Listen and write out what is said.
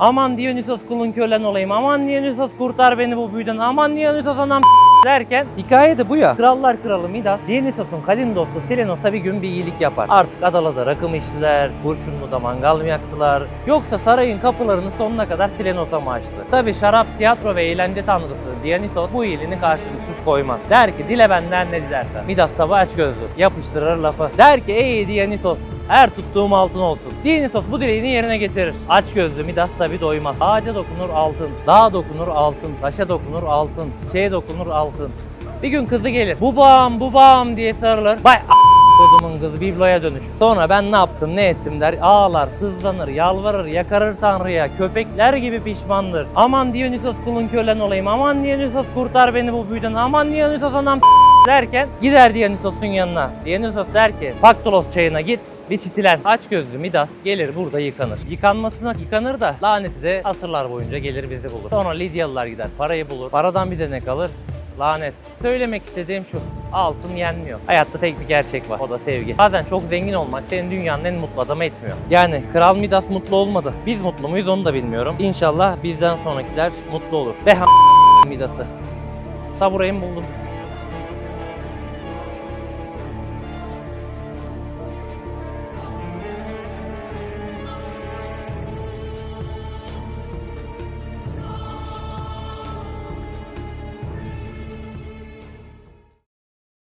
Aman Dionysos kulun kölen olayım. Aman Dionysos kurtar beni bu büyüden. Aman Dionysos anam derken hikaye de bu ya. Krallar kralı Midas Dionysos'un kadim dostu Silenos'a bir gün bir iyilik yapar. Artık adalada rakım içtiler, Kurşunlu'da mangal mı yaktılar? Yoksa sarayın kapılarını sonuna kadar Silenos'a mı açtı? Tabi şarap, tiyatro ve eğlence tanrısı Dionysos bu iyiliğini karşılıksız koymaz. Der ki dile benden ne dilersen. Midas tabi aç gözlü. Yapıştırır lafı. Der ki ey Dionysos her tuttuğum altın olsun. Dionysos bu dileğini yerine getirir. Aç gözlü Midas tabi doymaz. Ağaca dokunur altın, dağa dokunur altın, taşa dokunur altın, çiçeğe dokunur altın. Bir gün kızı gelir. Bubam bubam diye sarılır. Vay a- kodumun kızı bibloya dönüşür. Sonra ben ne yaptım ne ettim der. Ağlar, sızlanır, yalvarır, yakarır tanrıya. Köpekler gibi pişmandır. Aman Dionysos kulun kölen olayım. Aman Dionysos kurtar beni bu büyüden. Aman Dionysos anam derken gider Dionysos'un yanına. Dionysos der ki Paktolos çayına git bir çitilen. Aç gözlü Midas gelir burada yıkanır. Yıkanmasına yıkanır da laneti de asırlar boyunca gelir bizi bulur. Sonra Lidyalılar gider parayı bulur. Paradan bir de ne kalır? Lanet. Söylemek istediğim şu. Altın yenmiyor. Hayatta tek bir gerçek var. O da sevgi. Bazen çok zengin olmak senin dünyanın en mutlu adamı etmiyor. Yani Kral Midas mutlu olmadı. Biz mutlu muyuz onu da bilmiyorum. İnşallah bizden sonrakiler mutlu olur. Ve Midas'ı. Taburayı buldum.